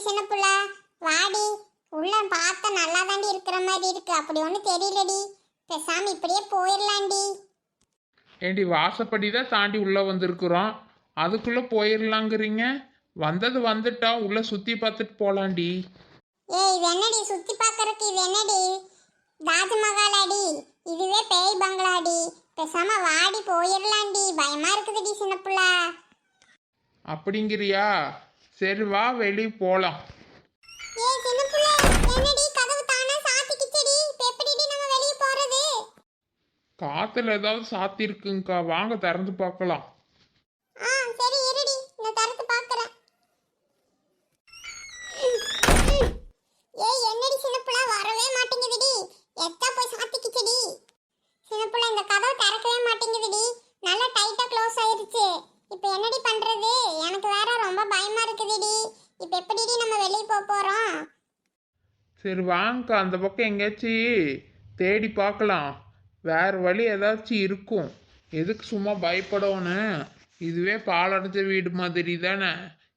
சின்ன புள்ள. வாடி. உள்ள பார்த்தா நல்லா தாண்டி இருக்கிற மாதிரி இருக்கு. அப்படி ஒன்றும் தெரியலடி. பேசாம இப்படியே போயிடலாண்டி ஏண்டி வாசப்படி தான் தாண்டி உள்ளே வந்திருக்குறோம். அதுக்குள்ளே போயிடலாங்கிறீங்க வந்தது வந்துட்டா உள்ளே சுற்றி பார்த்துட்டு போகலாண்டி ஏய் இது என்னடி? சுத்தி பார்க்கறதுக்கு இது என்னடி? தாஜ்மஹாலாடி. இதுவே பேய் பங்களாடி. பேசாம வாடி போயிடலாண்டி பயமா இருக்குதுடி சின்ன புள்ள. அப்படிங்கிறியா? சரி வா வெளியே போகலாம் காற்றுல ஏதாவது சாத்திருக்குங்கக்கா. வாங்க திறந்து பார்க்கலாம் ஆ சரி இருடி நான் திறந்து பார்க்கறேன் ஏய் என்னடி சின்ன புள்ள வரவே மாட்டேங்குதுடி எத்தா போய் சாத்திக்கிச்சடி சின்ன புள்ள இந்த கதவு திறக்கவே மாட்டேங்குதுடி நல்லா டைட்டா க்ளோஸ் ஆயிருச்சு இப்போ என்னடி பண்றது எனக்கு வேற ரொம்ப பயமா இருக்குதுடி இப்போ எப்படிடி நம்ம வெளிய போக போறோம் சரி வாங்கக்கா அந்த பக்கம் எங்கேயாச்சும் தேடி பார்க்கலாம். வேற வழி ஏதாச்சும் இருக்கும். எதுக்கு சும்மா பயப்படணும்? இதுவே பாலடைஞ்ச வீடு மாதிரி தானே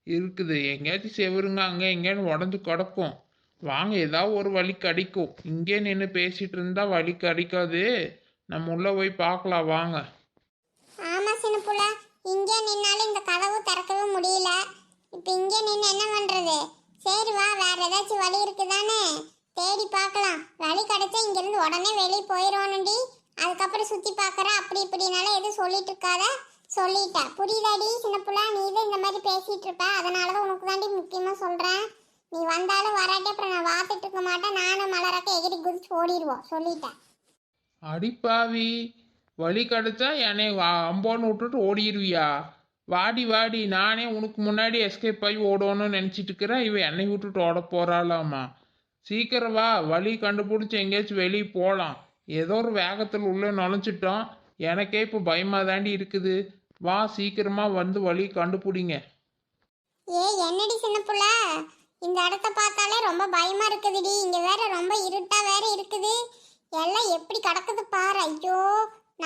இருக்குது. எங்கேயாச்சும் செவருங்க அங்கே எங்கேன்னு உடஞ்சு கிடக்கும். வாங்க ஏதாவது ஒரு வழி கிடைக்கும். இங்கே நின்று பேசிட்டு இருந்தால் வழி கிடைக்காது. நம்ம உள்ளே போய் பார்க்கலாம் வாங்க. ஆமாம் சின்ன இங்கே நின்னாலும் இந்த கதவு திறக்கவே முடியல. இப்போ இங்கே நின்று என்ன பண்ணுறது சரி வா வேற ஏதாச்சும் வழி இருக்குதானே? தேடி பார்க்கலாம். வழி கிடைச்சா இங்கிருந்து உடனே வெளியே போயிடுவானுடி அதுக்கப்புறம் சுற்றி பார்க்குற அப்படி இப்படினால எதுவும் சொல்லிட்டு இருக்காத. சொல்லிட்டேன் புரியுதாடி சின்ன புள்ள? நீ தான் இந்த மாதிரி பேசிகிட்டு இருப்ப. அதனால தான் உனக்கு தாண்டி முக்கியமாக சொல்கிறேன் நீ வந்தாலும் வராட்டி அப்புறம் நான் பார்த்துட்டு இருக்க மாட்டேன். நானும் மலரக்க எகிரி குதிச்சு ஓடிடுவோம். சொல்லிட்டேன் அடிப்பாவி வழி கிடைச்சா என்னை வா- அம்போன்னு விட்டுட்டு ஓடிடுவியா? வாடி வாடி நானே உனக்கு முன்னாடி எஸ்கேப் ஆகி ஓடணும்னு நினச்சிட்டு இருக்கிறேன் இவன் என்னை விட்டுட்டு ஓட போறாளாமா? சீக்கிரம் வா வழி கண்டுபிடிச்சி எங்கேயாச்சும் வெளியே போகலாம் ஏதோ ஒரு வேகத்தில் உள்ளே நுழைஞ்சிட்டோம். எனக்கே இப்போ பயமாக தாண்டி இருக்குது. வா சீக்கிரமாக வந்து வழி கண்டுபிடிங்க. ஏ என்னடி சின்ன புள்ள? இந்த இடத்த பார்த்தாலே ரொம்ப பயமா இருக்குதுடி. இங்க வேற ரொம்ப இருட்டா வேற இருக்குது. எல்லாம் எப்படி கிடக்குது பாரு. ஐயோ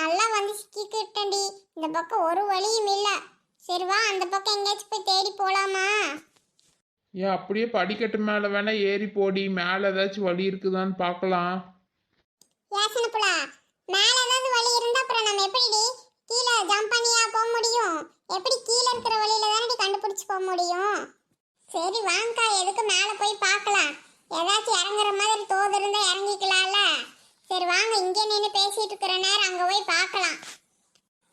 நல்லா வந்து சிக்கிக்கிட்டேன்டி. இந்த பக்கம் ஒரு வழியும் இல்லை. சரி வா அந்த பக்கம் எங்கேயாச்சும் போய் தேடி போலாமா? ஏன் அப்படியே படிக்கட்டு மேலே வேணா ஏறி போடி. மேலே ஏதாச்சும் வழி இருக்குதான்னு பார்க்கலாம். சின்ன புள்ள மேல ஏதாவது வழி இருந்தா அப்புறம் நம்ம எப்படிடி? கீழே ஜம்ப் பண்ணியா போக முடியும்? எப்படி கீழே இருக்கிற வழியில தானடி கண்டுபிடிச்சு போக முடியும்? சரி வாங்கக்கா எதுக்கு மேலே போய் பார்க்கலாம். ஏதாச்சும் இறங்குற மாதிரி தோது இருந்தா இறங்கிக்கலாம்ல. சரி வாங்க இங்கே நின்று பேசிட்டு இருக்கிற நேரம் அங்கே போய் பார்க்கலாம்.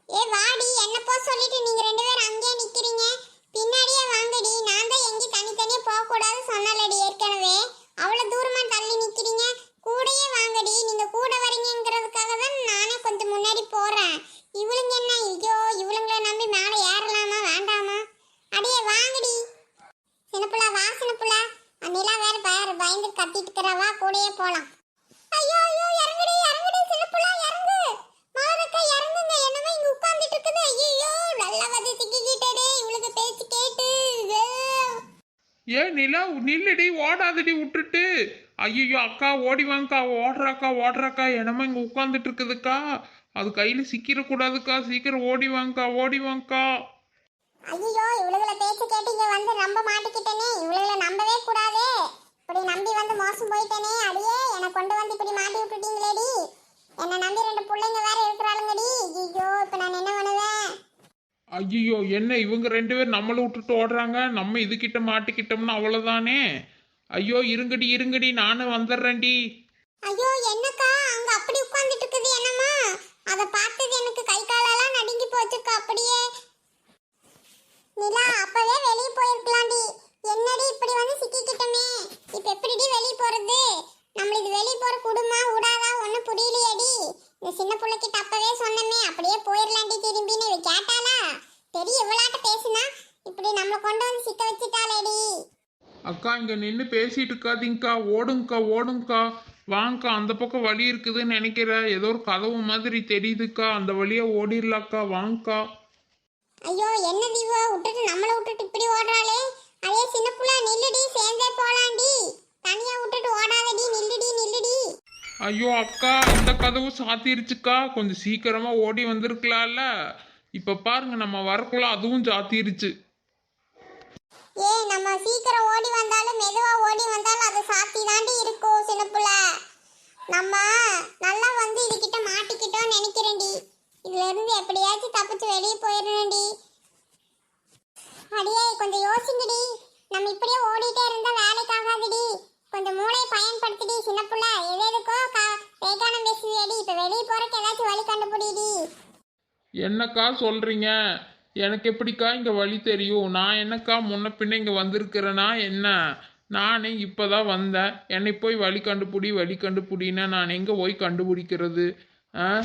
ஏ வாடி என்ன போ சொல்லிட்டு நீங்க ரெண்டு பேரும் அங்கேயே நிக்கிறீங்க. பின்னாடியே வாங்கடி நான் தான் எங்கேயும் தனித்தனியே போக கூடாது சொன்னலடி ஏற்கனவே. அவ்வளவு தூரமா தள்ளி நிக்கிறீங்க. கூடயே வாங்கடி நீங்க கூட வரீங்கிறதுக்காக தான் நானே கொஞ்சம் முன்னாடி போறேன். இவளுங்க என்ன? ஐயோ இவளுங்களை நம்பி மேலே ஏறலாமா வேண்டாமா? அடியே வாங்கடி. சின்னப்புள்ள வா சின்னப்புள்ள நிலா வேற பயந்து கத்திட்டு இருக்கிறவா கூடயே போலாம். ஐயோ ஏன் நிலா நில்லுடி ஓடாதடி விட்டுட்டு. ஐயோ அக்கா ஓடி வாங்கக்கா ஓடுறாக்கா ஓடுறாக்கா என்னமோ இங்கே உட்காந்துட்டு இருக்குதுக்கா? அது கையில் சிக்கிடக்கூடாதுக்கா சீக்கிரம் ஓடி வாங்கக்கா ஓடி வாங்கக்கா. ஐயோ இவளுகளை பேச்சு கேட்டு இங்க வந்து ரொம்ப மாட்டிக்கிட்டேனே. இவளுகளை நம்பவே கூடாதே. இப்படி நம்பி வந்து மோசம் போயிட்டேனே. அடியே என்னை கொண்டு வந்து இப்படி மாட்டி விட்டுட்டீங்களேடி. என்னை நம்பி ரெண்டு பிள்ளைங்க ஐயோ என்ன இவங்க ரெண்டு பேர் நம்மளை விட்டுட்டு ஓடுறாங்க? நம்ம இதுகிட்ட மாட்டிக்கிட்டோம்னா அவ்வளோதானே ஐயோ இருங்கடி இருங்கடி நானும் வந்துடுறேன்டி. ஐயோ என்னக்கா? அங்க அப்படி உட்கார்ந்துட்டு இருக்குது என்னம்மா? அத பார்த்தது எனக்கு கை காலெல்லாம் நடுங்கி போச்சுக்கா அப்படியே. நிலா அப்பவே வெளிய போயிருக்கலாம்டி. என்னடி இப்படி வந்து சிக்கிக்கிட்டோமே? இப்ப எப்படிடி வெளிய போறது? நம்மளுக்கு வெளிய போற குடுமா விடாதா ஒண்ணு புரியலையேடி. இந்த சின்ன புள்ளைக்கிட்ட அப்பவே சொன்னமே அப்படியே போயிடலாண்டி திரும்பின்னு. இவ கேட்டாளா பெரிய இவ்வளாட்ட பேசுனா இப்படி நம்மளை கொண்டு வந்து சிக்க வச்சுட்டாளேடி அக்கா இங்கே நின்று பேசிட்டு இருக்காதீங்கக்கா. ஓடுங்கக்கா ஓடுங்கக்கா. வாங்கக்கா அந்த பக்கம் வழி இருக்குதுன்னு நினைக்கிறேன். ஏதோ ஒரு கதவு மாதிரி தெரியுதுக்கா. அந்த வழியா ஓடிடலாக்கா. வாங்கக்கா. ஐயோ என்ன தீவா? விட்டுட்டு நம்மள விட்டுட்டு இப்படி ஓடுறாளே. அதே சின்ன புள்ள நில்லுடி சேர்ந்தே போலாண்டி. தனியா விட்டுட்டு ஓடாதடி நில்லுடி நில்லுடி. ஐயோ அக்கா இந்த கதவு சாத்திருச்சுக்கா. கொஞ்சம் சீக்கிரமா ஓடி வந்திருக்கலாம்ல. இப்ப பாருங்க நம்ம வரக்குள்ள அதுவும் சாத்திருச்சு. சாத்தி தாண்டி இருக்கும் சின்ன நம்ம நல்லா வந்து இதுகிட்ட மாட்டிக்கிட்டோம் நினைக்கிறேன்டி. இதுல இருந்து எப்படியாச்சும் தப்பிச்சு வெளியே போயிடணும்டி. அடியே கொஞ்சம் யோசிங்கடி. நம்ம இப்படியே ஓடிட்டே இருந்தா வேலைக்கு ஆகாதுடி. கொஞ்சம் மூளையை பயன்படுத்திடி சின்ன புள்ள. எது எதுக்கோ வேகானம் பேசுவியடி இப்ப வெளியே போறக்கு ஏதாச்சும் வழி கண்டுபிடிடி. என்னக்கா சொல்றீங்க? எனக்கு எப்படிக்கா இங்க வழி தெரியும்? நான் என்னக்கா முன்ன பின்ன இங்க வந்திருக்கிறேனா? என்ன? நானே இப்பதான் வந்தேன். என்னை போய் வழி கண்டுபிடி வழி கண்டுபிடின்னா நான் எங்க போய் கண்டுபிடிக்கிறது? ஆ?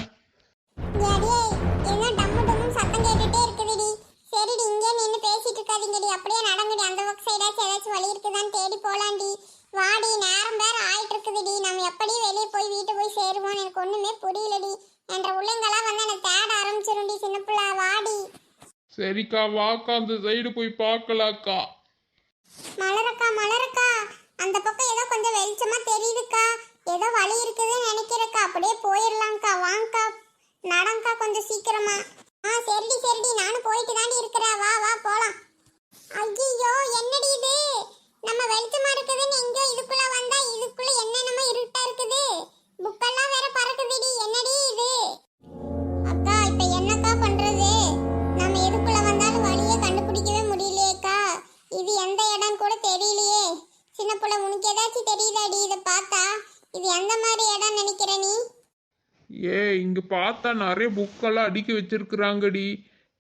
வாடி நேரம் வேற ஆயிட்டு இருக்குதுடி. நம்ம எப்படி வெளியே போய் வீட்டு போய் சேருவோம் எனக்கு ஒண்ணுமே புரியலடி. என்ற உள்ளங்கெல்லாம் வந்து எனக்கு தேட ஆரம்பிச்சிரும்டி சின்ன பிள்ளை. வாடி. சரிக்கா வாக்கா அந்த சைடு போய் பார்க்கலாக்கா. மலரக்கா மலரக்கா. அந்த பக்கம் ஏதோ கொஞ்சம் வெளிச்சமா தெரியுதுக்கா. ஏதோ வழி இருக்குதுன்னு நினைக்கிறேக்கா. அப்படியே போயிடலாம்க்கா வாங்கக்கா. நடங்கக்கா கொஞ்சம் சீக்கிரமா. ஆ சரிடி சரிடி. நானும் போயிட்டு தாண்டி இருக்கிறேன். வா வா போலாம். ஐயோ என்னடி இது? நம்ம வெளிச்சமா இருக்குதுன்னு எங்கோ இதுக்குள்ள வந்தா இதுக்குள்ள என்னென்னமோ இருட்டா இருக்குது. புக்கெல்லாம் வேற பறக்குதுடி. என்னடி இது? தெரியலையே. சின்ன புள்ள உனக்கு ஏதாச்சும் தெரியுதாடி? இதை பார்த்தா? இது எந்த மாதிரி இடம் நினைக்கிற நீ? ஏ இங்க பார்த்தா நிறைய புக்கெல்லாம் அடுக்கி வச்சிருக்கிறாங்கடி.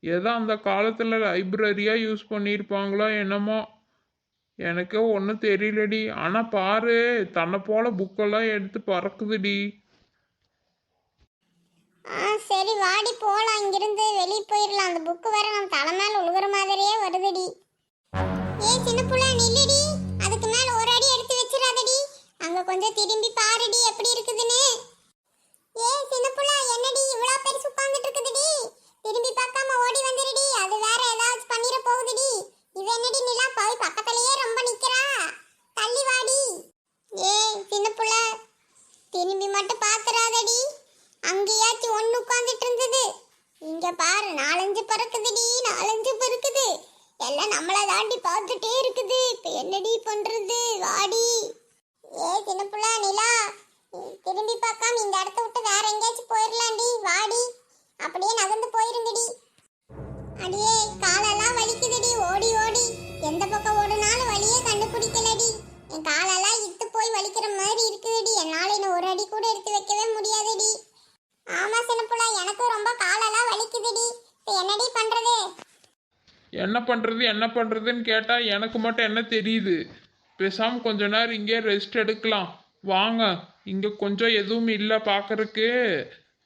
ஏதோ அந்த காலத்துல லைப்ரரியா யூஸ் பண்ணியிருப்பாங்களோ என்னமோ. எனக்கே ஒன்றும் தெரியலடி. ஆனா பாரு தன்னை போல புக்கெல்லாம் எடுத்து பறக்குதுடி. ஆ சரி வாடி போலாம். இங்கிருந்து வெளியே போயிடலாம் அந்த புக்கு வேற நம்ம தலை மேல உழுகுற மாதிரியே வருதுடி. ஏய் சின்ன புள்ள நில்லுடி. அதுக்கு மேல ஒரு அடி எடுத்து வச்சிடாதடி. அங்க கொஞ்சம் திரும்பி பாருடி எப்படி இருக்குதுன்னு. ஏய் சின்ன புள்ள என்னடி இவ்வளோ பெருசு உட்கார்ந்துட்டு இருக்குதுடி? திரும்பி பார்க்காம ஓடி வந்துருடி. அது வேற ஏதாச்சும் பண்ணிர போகுதுடி. இவ என்னடி நிலா? போய் பக்கத்துலயே ரொம்ப நிக்கிறா. தள்ளி வாடி. ஏய் சின்ன புள்ள திரும்பி மட்டும் பாத்துறாதடி. அங்கேயாச்சும் ஒன்னு உட்கார்ந்துட்டு இருந்தது. இங்க பாரு நாலஞ்சு பறக்குதுடி நாலஞ்சு எல்லாம் நம்மள தாண்டி பார்த்துட்டே இருக்குது. இப்போ என்னடி பண்றது? வாடி. ஏ சின்னப்புள்ளா நிலா. திரும்பி பார்க்காம இந்த இடத்த விட்டு வேற எங்கேயாச்சும் போயிடலாண்டி வாடி. அப்படியே நகர்ந்து போயிருங்கடி. அடியே காலெல்லாம் வலிக்குதுடி. ஓடி ஓடி. எந்த பக்கம் ஓடுனாலும் வழியே கண்டுபிடிக்கலடி. என் காலெல்லாம் இத்து போய் வலிக்கிற மாதிரி இருக்குதுடி என்னால இன்னும் ஒரு அடி கூட எடுத்து வைக்கவே முடியாதுடி ஆமா சின்னப்புள்ள எனக்கும் ரொம்ப காலெல்லாம் வலிக்குதுடி இப்ப என்னடி பண்றது என்ன பண்ணுறது என்ன பண்ணுறதுன்னு கேட்டால் எனக்கு மட்டும் என்ன தெரியுது? பேசாமல் கொஞ்ச நேரம் இங்கே ரெஸ்ட் எடுக்கலாம். வாங்க. இங்கே கொஞ்சம் எதுவும் இல்லை பார்க்குறக்கு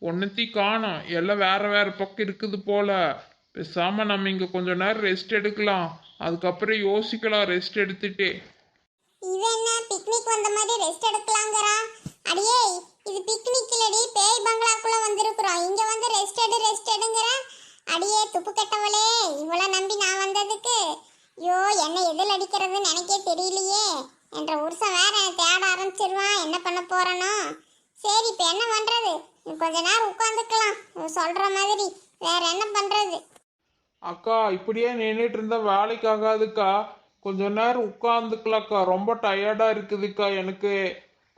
ஒன்றத்தி காணும். எல்லாம் வேறு வேறு பக்கம் இருக்குது போல். பேசாமல் நம்ம இங்கே கொஞ்ச நேரம் ரெஸ்ட் எடுக்கலாம். அதுக்கப்புறம் யோசிக்கலாம் ரெஸ்ட் எடுத்துட்டு. இது என்ன பிக்னிக் வந்த மாதிரி ரெஸ்ட் எடுக்கலாங்கறா? அடியே இது பிக்னிக் இல்லடி. பேய் பங்களாக்குள்ள வந்திருக்கிறோம். இங்க வந்து ரெஸ்ட் எடு ரெஸ்ட் எடுங்கற. அடியே துப்பு கெட்டவளே. இவள நம்பி நான் வந்ததுக்கு. ஐயோ என்னை எதில் அடிக்கிறதுன்னு எனக்கே தெரியலையே. என்ற உருசம் வேற என்னை தேட ஆரம்பிச்சிருவான். என்ன பண்ண போறனோ. சரி இப்போ என்ன பண்ணுறது கொஞ்ச நேரம் உட்காந்துக்கலாம். சொல்கிற மாதிரி வேற என்ன பண்ணுறது அக்கா இப்படியே நின்றுட்டு இருந்தா வேலைக்கு ஆகாதுக்கா. கொஞ்ச நேரம் உட்காந்துக்கலாக்கா. ரொம்ப டயர்டாக இருக்குதுக்கா எனக்கு.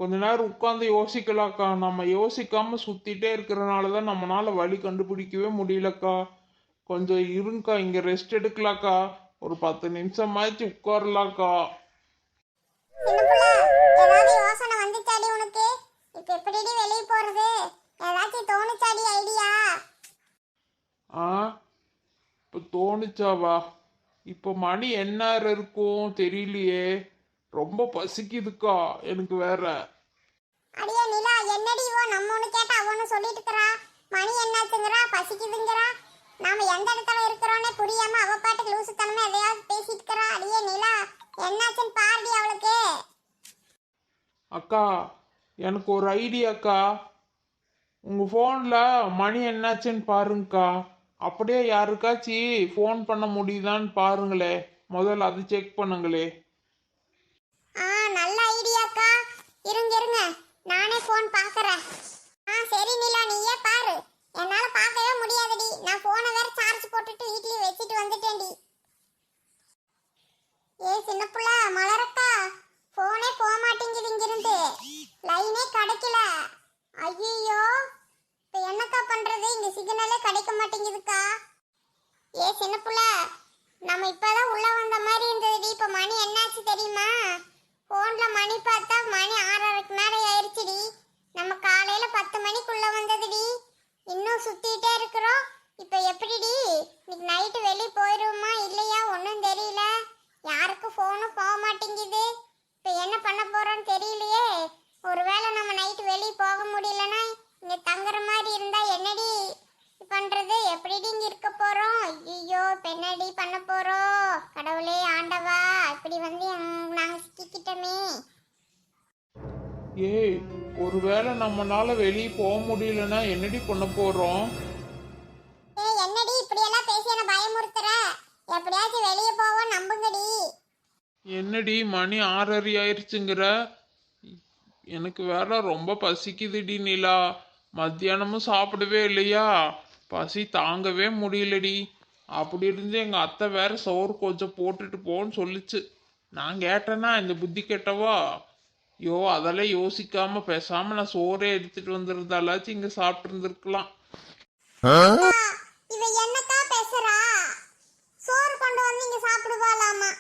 கொஞ்ச நேரம் உட்காந்து யோசிக்கலாக்கா. நம்ம யோசிக்காம சுற்றிட்டே இருக்கிறனால தான் நம்மளால் வழி கண்டுபிடிக்கவே முடியலக்கா. கொஞ்சம் இருங்கக்கா இங்க ரெஸ்ட் எடுக்கலாக்கா. ஒரு பத்து உட்காரலாக்கா. ஏதாச்சும் தோணுச்சாடி ஐடியா ஆ இப்போ தோணுச்சாவா? இப்போ மணி என்ன இருக்கும் தெரியலையே. ரொம்ப பசிக்குதுக்கா எனக்கு வேற. அடியே நிலா என்னடி இவோ? நம்ம ஒண்ணு கேட்டா அவனு சொல்லிட்டு இருக்கறா. மணி என்னாச்சுங்கறா? பசிக்குதுங்கறா? நாம எந்த இடத்துல இருக்கிறோன்னே புரியாம அவ பாட்டுக்கு லூசுத்தனமா எதையாவது பேசிட்டு இருக்கறா. அடியே நிலா என்னாச்சுன்னு பாருடி அவளுக்கு. அக்கா எனக்கு ஒரு ஐடியாக்கா உங்கள் ஃபோனில் மணி என்னாச்சுன்னு பாருங்கக்கா. அப்படியே யாருக்காச்சி ஃபோன் பண்ண முடியுதான்னு பாருங்களே. முதல்ல அது செக் பண்ணுங்களே. ஆ நல்ல ஐடியாக்கா இருங்க இருங்க. நானே ஃபோன் பார்க்கறேன் ஆ சரி நிலா நீயே பாரு. என்னால பார்க்கவே முடியாதுடி. நான் போனை வேற சார்ஜ் போட்டுட்டு வீட்லயே வச்சுட்டு வந்துட்டேன்டி. ஏ சின்ன புள்ள மலரக்கா. போனே போக மாட்டேங்குது இங்கிருந்து. லைனே கிடைக்கல. ஐயோ இப்போ என்னக்கா பண்றது? இந்த சிக்னலே கிடைக்க மாட்டேங்குதுக்கா. ஏ சின்ன புள்ள நம்ம இப்பதான் உள்ள வந்த மாதிரி இருந்ததுடி. இப்போ மணி என்னாச்சு தெரியுமா? ஃபோன்ல மணி பார்த்தா மணி ஆறரைக்கு மேலே ஆயிடுச்சுடி நம்ம காலையில பத்து மணிக்குள்ள வந்ததுடி. இன்னும் சுத்திட்டே இருக்கிறோம். இப்போ எப்படிடி? இன்னைக்கு நைட்டு வெளியே போயிருவோமா இல்லையா? ஒன்றும் தெரியல. யாருக்கும் ஃபோனும் போக மாட்டேங்குது. இப்போ என்ன பண்ண போகிறோன்னு தெரியலையே. ஒருவேளை நம்ம நைட்டு வெளியே போக முடியலன்னா இங்கே தங்குற மாதிரி இருந்தால் என்னடி பண்ணுறது எப்படிடி இங்கே இருக்க போகிறோம் ஐயோ இப்போ என்னடி பண்ண போகிறோம் கடவுளே ஆண்டவா இப்படி வந்து நாங்கள் சிக்கிக்கிட்டோமே. ஏய் ஒருவேளை நம்மனால வெளியே போக முடியலன்னா என்னடி பண்ண போறோம்? ஏய் என்னடி இப்படி எல்லாம் பேசி என்ன பயமுறுத்துற? எப்படியாச்சும் வெளியே போவோம் நம்புங்கடி. என்னடி மணி ஆறரை ஆயிருச்சுங்கிற? எனக்கு வேற ரொம்ப பசிக்குதுடி நிலா. மத்தியானமும் சாப்பிடவே இல்லையா? பசி தாங்கவே முடியலடி. அப்படி இருந்து எங்க அத்தை வேற சோறு கொஞ்சம் போட்டுட்டு போன்னு சொல்லுச்சு. நான் கேட்டேன்னா இந்த புத்தி கெட்டவா? ஐயோ அதெல்லாம் யோசிக்காம பேசாம நான் சோறே எடுத்துட்டு வந்திருந்தாலாச்சும் இங்க சாப்பிட்டு இருந்திருக்கலாம் இவ என்னக்கா பேசுறா? சோறு கொண்டு வந்து இங்க சாப்பிடுவாளாமா?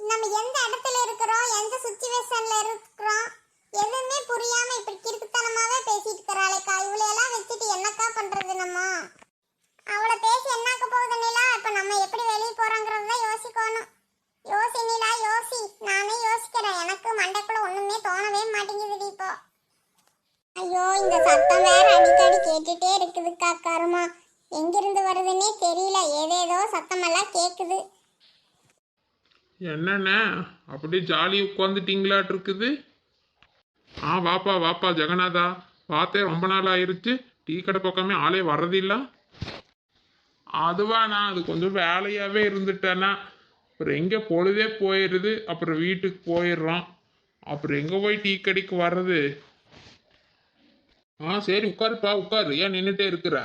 நம்ம எந்த இடத்துல இருக்கிறோம்? எந்த சுச்சுவேஷன்ல இருக்கிறோம்? எதுவுமே புரியாம இப்படி கிறுக்குத்தனமாவே பேசிட்டு இருக்கிறாளேக்கா. இவளை எல்லாம் வச்சுட்டு என்னக்கா பண்றது நம்ம? அவளை பேசி என்னாக்க போகுது நிலா? இப்ப நம்ம எப்படி வெளியே போறோங்கிறத யோசிக்கணும். யோசி நிலா யோசி. நானே யோசிக்கிறேன் எனக்கு மண்டைக்குள்ள ஒண்ணுமே தோணவே மாட்டேங்குதுடி இப்போ ஐயோ இந்த சத்தம் வேற அடிக்கடி கேட்டுட்டே இருக்குதுக்கா கருமா. எங்கிருந்து வருதுன்னே தெரியல. ஏதேதோ சத்தமெல்லாம் கேக்குது. என்னண்ணே? அப்படியே ஜாலி உட்காந்துட்டீங்களாட்டு இருக்குது ஆ வாப்பா வாப்பா ஜெகநாதா. பார்த்தே ரொம்ப நாள் ஆயிருச்சு. டீ கடை பக்கமே ஆளே வர்றதில்ல. அதுவா நான் அது கொஞ்சம் வேலையாகவே இருந்துட்டேன்னா அப்புறம் எங்கே பொழுதே போயிடுது அப்புறம் வீட்டுக்கு போயிடுறோம். அப்புறம் எங்கே போய் டீ கடைக்கு வர்றது? ஆ சரி உட்காருப்பா உட்காரு. ஏன் நின்றுட்டே இருக்கிற?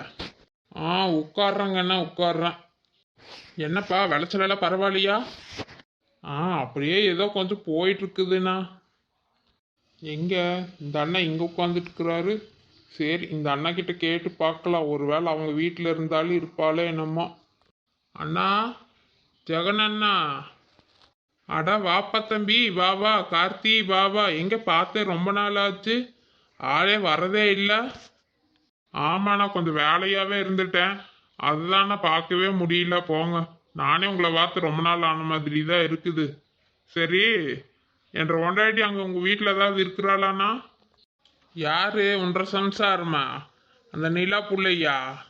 ஆ உட்காடுறேங்கண்ணா உட்காடுறேன் என்னப்பா விளைச்சலெல்லாம் பரவாயில்லையா? ஆ அப்படியே ஏதோ கொஞ்சம் போயிட்டு இருக்குதுண்ணா இந்த அண்ணன் இங்கே உட்காந்துட்டுருக்கிறாரு சரி இந்த அண்ணா கிட்ட கேட்டு பார்க்கலாம். ஒருவேளை அவங்க வீட்டில் இருந்தாலும் இருப்பாளே என்னமோ. அண்ணா ஜெகன் அண்ணா. அடா வாப்பா தம்பி வா வா. கார்த்தி வா வா. எங்கே பார்த்தேன் ரொம்ப நாள் ஆச்சு ஆளே வரதே இல்லை. ஆமாண்ணா கொஞ்சம் வேலையாகவே இருந்துட்டேன். அதுதான் நான் பார்க்கவே முடியல. போங்க. நானே உங்களை பார்த்து ரொம்ப நாள் ஆன மாதிரி தான் இருக்குது. சரி என்ற ஒண்டாட்டி அங்கே உங்கள் வீட்டில் ஏதாவது இருக்கிறாளாண்ணா? யாரு? ஒன்றரை சம்சாரமா அந்த நிலா பிள்ளையா?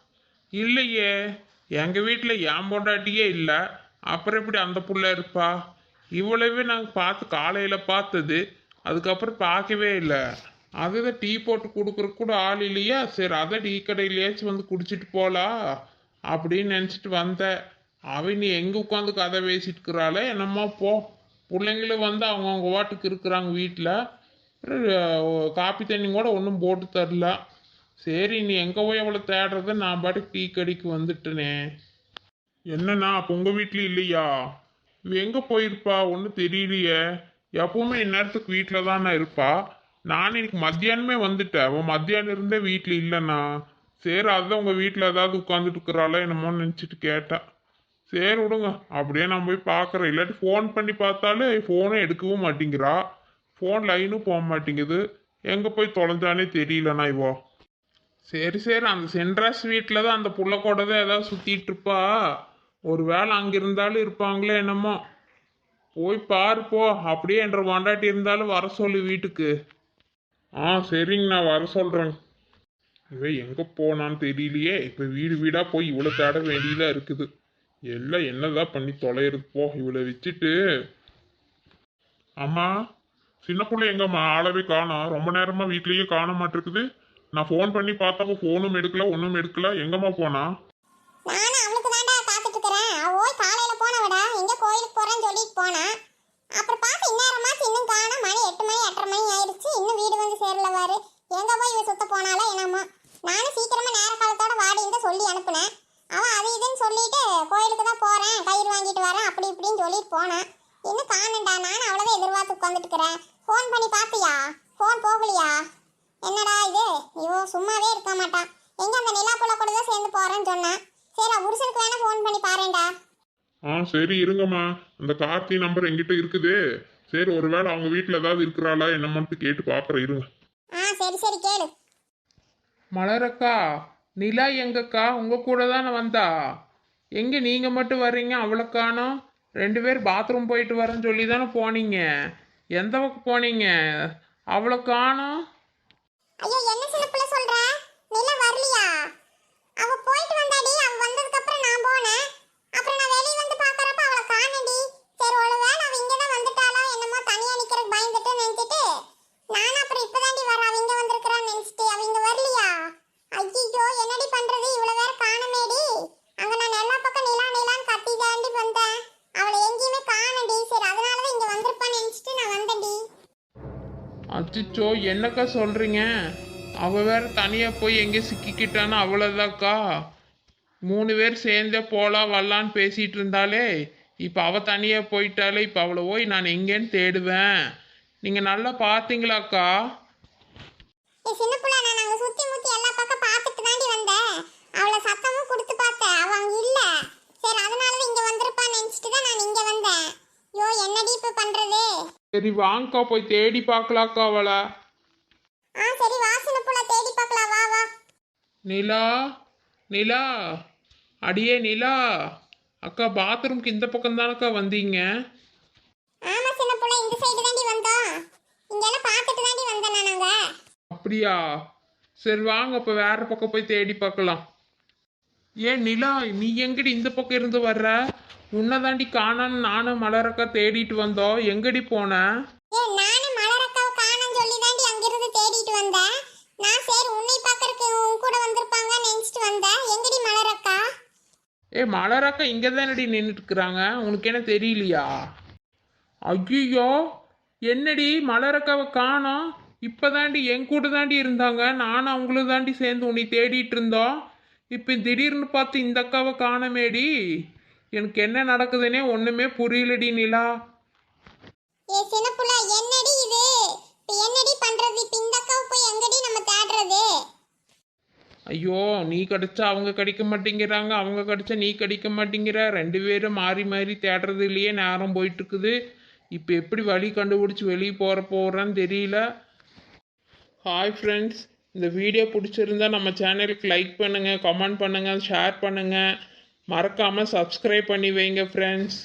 இல்லையே. எங்கள் வீட்டில் என் பொண்டாட்டியே இல்லை. அப்புறம் எப்படி அந்த புள்ள இருப்பா? இவ்வளவே நாங்கள் பார்த்து காலையில் பார்த்தது. அதுக்கப்புறம் பார்க்கவே இல்லை. அதுதான் டீ போட்டு கொடுக்குறக்கு கூட ஆள் இல்லையா? சரி அதை டீ கடையிலேயாச்சும் வந்து குடிச்சிட்டு போகலாம் அப்படின்னு நினச்சிட்டு வந்தேன் அவன் நீ எங்கே உட்காந்து கதை பேசிட்டு இருக்கிறாளே என்னம்மா போ. பிள்ளைங்களும் வந்து அவங்கவுங்க வாட்டுக்கு இருக்கிறாங்க வீட்டில் காப்பி தண்ணி கூட ஒன்றும் போட்டு தரல. சரி நீ எங்கே போய் அவளை தேடுறத? நான் பாட்டுக்கு டீ கடைக்கு வந்துட்டேனே. என்னண்ணா அப்போ உங்கள் வீட்லேயும் இல்லையா? இவ எங்கே போயிருப்பா? ஒன்றும் தெரியலையே. எப்பவுமே இந்நேரத்துக்கு வீட்டில் தானே இருப்பா. நான் இன்னைக்கு மத்தியானமே வந்துட்டேன். உன் மத்தியானம் இருந்தே வீட்டில் இல்லைண்ணா. சரி அதுதான் உங்கள் வீட்டில் ஏதாவது உட்காந்துட்டு இருக்கிறாளோ என்னமோன்னு நினச்சிட்டு கேட்டேன். சரி விடுங்க. அப்படியே நான் போய் பார்க்குறேன். இல்லாட்டி ஃபோன் பண்ணி பார்த்தாலும் ஃபோனும் எடுக்கவும் மாட்டேங்கிறா. ஃபோன் லைனும் போக மாட்டேங்குது. எங்கே போய் தொலைஞ்சானே தெரியலண்ணா இவோ. சரி சரி. அந்த சென்ட்ராஸ் வீட்டில் தான் அந்த புள்ள கூட தான் ஏதாவது சுற்றிட்டு இருப்பா. ஒரு வேளை அங்கே இருந்தாலும் இருப்பாங்களே என்னமோ. போய் பாருப்போ அப்படியே என்ற வாண்டாட்டி இருந்தாலும் வர சொல்லு வீட்டுக்கு. ஆ சரிங்க நான் வர சொல்கிறேன் இவன் எங்கே போனான்னு தெரியலையே. இப்போ வீடு வீடாக போய் இவ்வளோ தேட வேண்டியதாக இருக்குது. எல்லாம் என்னதான் பண்ணி தொலைகிறது போ இவளை வச்சுட்டு அம்மா சின்ன பிள்ளை எங்கம்மா? ஆளவே காணோம். ரொம்ப நேரமாக வீட்லேயே காண மாட்டேருக்குது நான் ஃபோன் பண்ணி பார்த்தப்போ ஃபோனும் எடுக்கல ஒன்றும் எடுக்கல. எங்கம்மா போனா நானும் அவளுக்கு தாண்டா காத்துட்டு இருக்கிறேன் அவ காலையில போனவடா எங்க கோயிலுக்கு போறேன்னு சொல்லிட்டு போனா அப்புறம் பார்த்து இந்நேரமாச்சு இன்னும் காண மணி எட்டு மணி எட்டரை மணி ஆயிடுச்சு இன்னும் வீடு வந்து சேரல வாரு எங்க சுத்த போனாலே என்னமோ. நானும் சீக்கிரமா நேர காலத்தோட வாடின்னு சொல்லி அனுப்புனேன். அவன் அது இதுன்னு சொல்லிட்டு கோயிலுக்கு தான் போறேன் கயிறு வாங்கிட்டு வரேன் அப்படி இப்படின்னு சொல்லிட்டு போனான். இன்னும் காணண்டா நானும் அவ்வளோதான் எதிர்பார்த்து உட்காந்துட்டு இருக்கிறேன் ஃபோன் பண்ணி பார்த்தியா? ஃபோன் போகலையா? என்னடா இது? ஐயோ சும்மாவே இருக்க மாட்டான் எங்க அந்த நிலா புள்ள கூட தான் சேர்ந்து போறேன்னு சொன்னேன். சரி அவ புருஷனுக்கு வேணா ஃபோன் பண்ணி பாருண்டா ஆ சரி இருங்கம்மா. அந்த கார்த்தி நம்பர் என்கிட்ட இருக்குது. சரி ஒருவேளை அவங்க வீட்டில் ஏதாவது இருக்கிறாளா என்ன மட்டும் கேட்டு பார்க்குறேன் இருங்க. மலரக்கா நிலா எங்கக்கா? உங்க கூட தானே வந்தா? எங்கே நீங்கள் மட்டும் வர்றீங்க? அவளை காணோம் ரெண்டு பேர் பாத்ரூம் போயிட்டு வரேன்னு சொல்லி தானே போனீங்க. எந்த பக்கம் போனீங்க? அவளை காணோம் ஐயோ என்ன சின்ன பிள்ளை சொல்ற நிலா வரலையா அவ போயிட்டு வந்தாடி அவ வந்ததுக்கு அப்புறம் நான் போனேன் அப்புறம் நான் வெளிய வந்து பார்க்கறப்ப அவளை காணடி சரி ஒருவேளை அவ இங்க தான் வந்துட்டாளோ என்னமோ தனியா நிக்கிறதுக்கு பயந்துட்டு நினைச்சிட்டு நானும் அப்புறம் இப்பதாண்டி வர அவ இங்க வந்திருக்கறான்னு நினைச்சிட்டு அவ இங்க வரலையா ஐயோ என்னடி பண்றது இவ்வளவு வேற காணமேடி அங்க நான் எல்லா பக்கம் நிலா நிலான்னு கத்தி தாண்டி வந்தேன் அவளை எங்கேயுமே காணடி சரி அதனாலதான் இங்க வந்திருப்பான்னு நினைச்சிட்டு நான் வந்தேன்டி அச்சிச்சோ என்னக்கா சொல்கிறீங்க அவள் வேற தனியாக போய் எங்கே சிக்கிக்கிட்டான்னு அவ்வளோதாக்கா மூணு பேர் சேர்ந்தே போகலாம் வரலான்னு பேசிகிட்டு இருந்தாலே இப்போ அவள் தனியாக போயிட்டாலே இப்போ அவளை போய் நான் எங்கேன்னு தேடுவேன். நீங்கள் நல்லா பார்த்தீங்களாக்கா? ஏய் சின்ன புள்ள நான் அங்க சுத்தி அவளை சத்தமும் கொடுத்து பார்த்தேன். அவ அங்க இல்ல. சரி அதனால தான் இங்க வந்திருப்பான்னு நினைச்சிட்டு தான் நான் இங்க வந்தேன். யோ என்னடி இப்ப பண்றது? சரி வாங்கக்கா போய் தேடி பார்க்கலாக்கா அவளை. ஆ சரி வா சின்ன புள்ள தேடி பார்க்கலாம். வா வா. நிலா நிலா. அடியே நிலா. அக்கா பாத்ரூம்க்கு இந்த பக்கம் தானக்கா வந்தீங்க? ஆமா சின்ன புள்ள இந்த சைடு தாண்டி வந்தோம். இங்க எல்லாம் பார்த்துட்டு தாண்டி அப்படியா? சரி வாங்க இப்போ வேற பக்கம் போய் தேடி பார்க்கலாம். ஏன் நிலா நீ எங்கடி இந்த பக்கம் இருந்து வர்ற? உன்னை தாண்டி காணான்னு நானும் மலரக்கா தேடிட்டு வந்தோம் எங்கடி போன? ஏ மலரக்கா? இங்கே தானடி நின்றுட்டு இருக்கிறாங்க உனக்கு என்ன தெரியலையா? ஐயோ என்னடி மலரக்காவை காணோம்? இப்போ தாண்டி என் கூட தாண்டி இருந்தாங்க. நானும் அவங்களும் தாண்டி சேர்ந்து உன்னை தேடிட்டு இருந்தோம். இப்போ திடீர்னு பார்த்து இந்த அக்காவை காணமேடி? எனக்கு என்ன நடக்குதுன்னே ஒன்றுமே புரியலடி நிலா. ஏ சின்ன புள்ள என்னடி இது? இப்ப என்னடி பண்றது? இப்ப இந்த அக்காவை போய் எங்கடி நம்ம தேடுறது? ஐயோ நீ கடிச்சா அவங்க கடிக்க மாட்டேங்கிறாங்க அவங்க கடிச்சா நீ கடிக்க மாட்டேங்கிற. ரெண்டு பேரும் மாறி மாறி தேடுறதுலையே நேரம் போயிட்டு இருக்குது இப்போ எப்படி வழி கண்டுபிடிச்சி வெளியே போகிற போகிறேன்னு தெரியல. ஹாய் ஃப்ரெண்ட்ஸ் இந்த வீடியோ பிடிச்சிருந்தா நம்ம சேனலுக்கு லைக் பண்ணுங்கள் கமெண்ட் பண்ணுங்கள் ஷேர் பண்ணுங்கள் மறக்காமல் சப்ஸ்கிரைப் பண்ணி வைங்க ஃப்ரெண்ட்ஸ்